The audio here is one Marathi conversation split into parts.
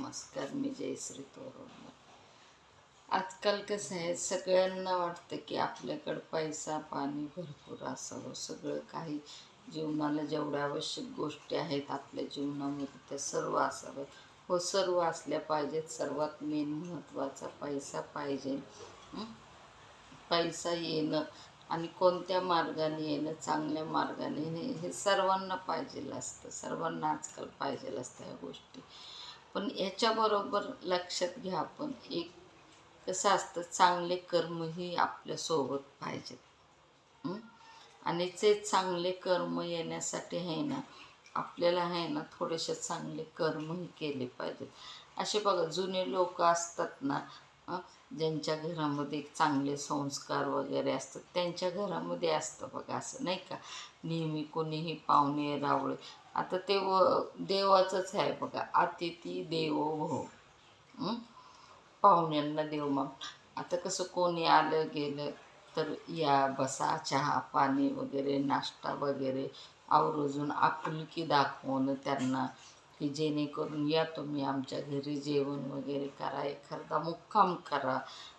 नमस्कार मी जयश्री तोरवणार आजकाल कसं आहे सगळ्यांना वाटतं की आपल्याकडं पैसा पाणी भरपूर असावं. सगळं काही जीवनाला जेवढ्या आवश्यक गोष्टी आहेत आपल्या जीवनामध्ये त्या सर्व असाव्या हो सर्व असल्या पाहिजेत. सर्वात मेन महत्त्वाचा पैसा पाहिजे. पैसा येणं आणि कोणत्या मार्गाने येणं चांगल्या मार्गाने येणं हे सर्वांना पाहिजे असतं. सर्वांना आजकाल पाहिजे असतं ह्या गोष्टी. पण याच्याबरोबर लक्षात घ्या आपण एक कसं असतं चांगले कर्मही आपल्यासोबत पाहिजेत. आणि ते चांगले कर्म येण्यासाठी आहे ना आपल्याला आहे ना थोडेसे चांगले कर्मही केले पाहिजेत. असे बघा जुने लोक असतात ना ज्यांच्या घरामध्ये चांगले संस्कार वगैरे असतात त्यांच्या घरामध्ये असतं बघा असं नाही का? नेहमी कोणीही पाहुणे रावळे आता ते व देवाचंच आहे बघा. अतिथी देवो हं? पाहुण्यांना देव माग आता कसं कोणी आलं गेलं तर या बसा चहा पाणी वगैरे नाश्ता वगैरे आवर्जून आपुलकी दाखवणं त्यांना की जेणेकरून या तुम्ही आमच्या घरी जेवण वगैरे करा एखादा मुक्काम करा.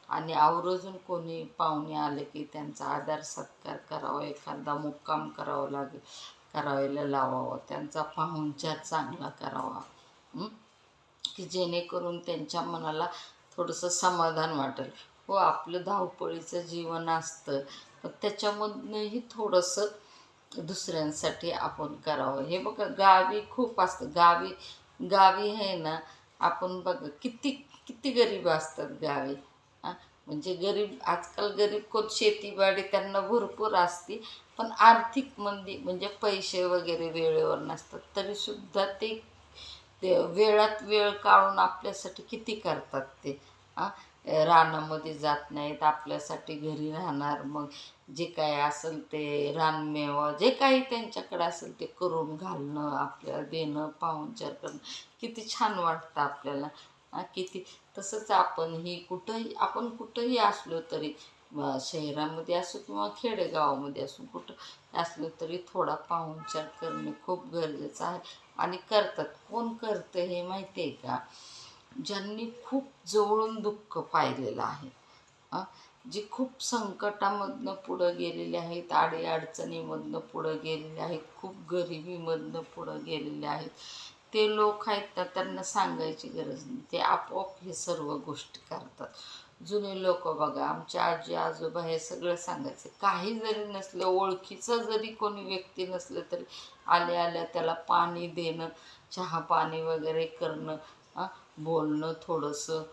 आणि आवर्जून कोणी पाहुणे आले की त्यांचा आदर सत्कार करावा एखादा मुक्काम करावा लागेल. करायला लावावं. त्यांचा पाहुणचार चांगला करावा. की जेणेकरून त्यांच्या मनाला थोडंसं समाधान वाटेल. हो आपलं धावपळीचं जीवन असतं. पण त्याच्यामधनंही थोडंसं दुसऱ्यांसाठी आपण करावं. हे बघा गावी खूप असतं. गावी गावी आहे ना आपण बघा किती किती गरीब असतात गावी. हां? म्हणजे गरीब आजकाल गरीब कोण शेतीबाडी त्यांना भरपूर असते पण आर्थिक मंदी म्हणजे पैसे वगैरे वेळेवर नसतात तरीसुद्धा ते ते वेळात वेळ काढून आपल्यासाठी किती करतात ते? हां रानामध्ये जात नाहीत आपल्यासाठी घरी राहणार मग जे काय असेल ते रानमेवा जे काही त्यांच्याकडे असेल ते करून घालणं आपल्याला देणं पाहुणचार करणं किती छान वाटतं आपल्याला. किती? तसंच आपणही कुठंही आपण कुठंही असलो तरी शहरामध्ये असो किंवा खेडेगावामध्ये असो कुठं असलो तरी थोडा पाहुणचार करणे खूप गरजेचं आहे. आणि करतात. कोण करतं हे माहिती आहे का? ज्यांनी खूप जवळून दुःख पाहिलेलं आहे. जे खूप संकटामधनं पुढं गेलेले आहेत अडीअडचणीमधनं पुढं गेलेले आहेत खूप गरिबीमधनं पुढं गेलेले आहेत. ते लोक आहेत ना त्यांना सांगायची गरज नाही. ते आपोआप हे सर्व गोष्टी करतात. जुने लोक बघा आमच्या आजी आजोबा हे सगळं सांगायचे. काही जरी नसलं ओळखीचं जरी कोणी व्यक्ती नसलं तरी आल्या आल्या त्याला पाणी देणं चहा पाणी वगैरे करणं बोलणं थोडंसं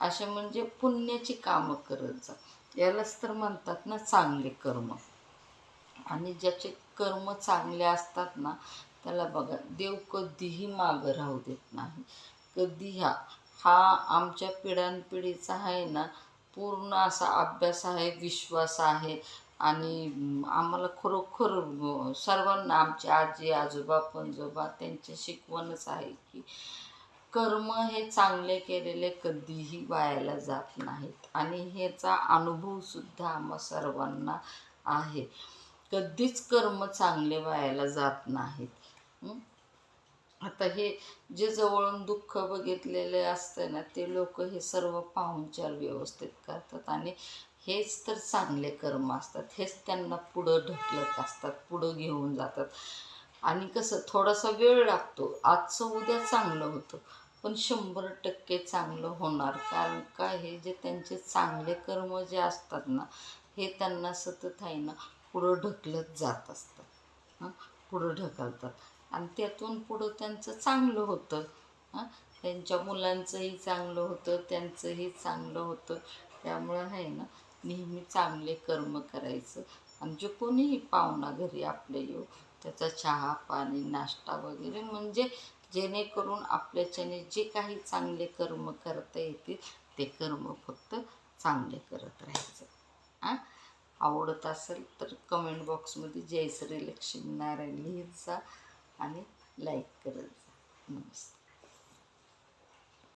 असे म्हणजे पुण्याची कामं करत जा. यालाच तर म्हणतात ना चांगले कर्म. आणि ज्याचे कर्म चांगले असतात ना त्याला बघा देव कधीही मागं राहू देत नाही. कधी ह्या हा आमच्या पिढ्यानपिढीचा आहे ना पूर्ण असा अभ्यास आहे विश्वास आहे. आणि आम्हाला खरोखर सर्वांना आमचे आजी आजोबा पणजोबा त्यांची शिकवणच आहे की कर्म हे चांगले केलेले कधीही वायाला जात नाहीत. आणि ह्याचा अनुभवसुद्धा आम्हा सर्वांना आहे. कधीच कर्म चांगले वायाला जात नाहीत. आता हे जे जवळून दुःख बघितलेले असतं ना ते लोक हे सर्व पाहुणचार व्यवस्थित करतात आणि हेच तर चांगले कर्म असतात. हेच त्यांना पुढं ढकलत असतात पुढं घेऊन जातात. आणि कसं थोडासा वेळ लागतो. आजचं उद्या चांगलं होतं पण शंभर टक्के चांगलं होणार. कारण का हे जे त्यांचे चांगले कर्म जे असतात ना हे त्यांना सतत आहे ना पुढं ढकलत जात असतात. हां? पुढं ढकलतात. आणि त्यातून पुढं त्यांचं चांगलं होतं. हां? त्यांच्या मुलांचंही चांगलं होतं त्यांचंही चांगलं होतं. त्यामुळं आहे ना नेहमी चांगले कर्म करायचं. आणि जे कोणीही पाहुणा घरी आपले येऊ त्याचा चहा पाणी नाश्ता वगैरे म्हणजे जेणेकरून आपल्याच्याने जे काही चांगले कर्म करता येतील ते कर्म फक्त चांगले करत राहायचं. हां? आवडत असेल तर कमेंट बॉक्समध्ये जय श्री लक्ष्मीनारायण लिहित जा. आणि लाईक करत जा नमस्ते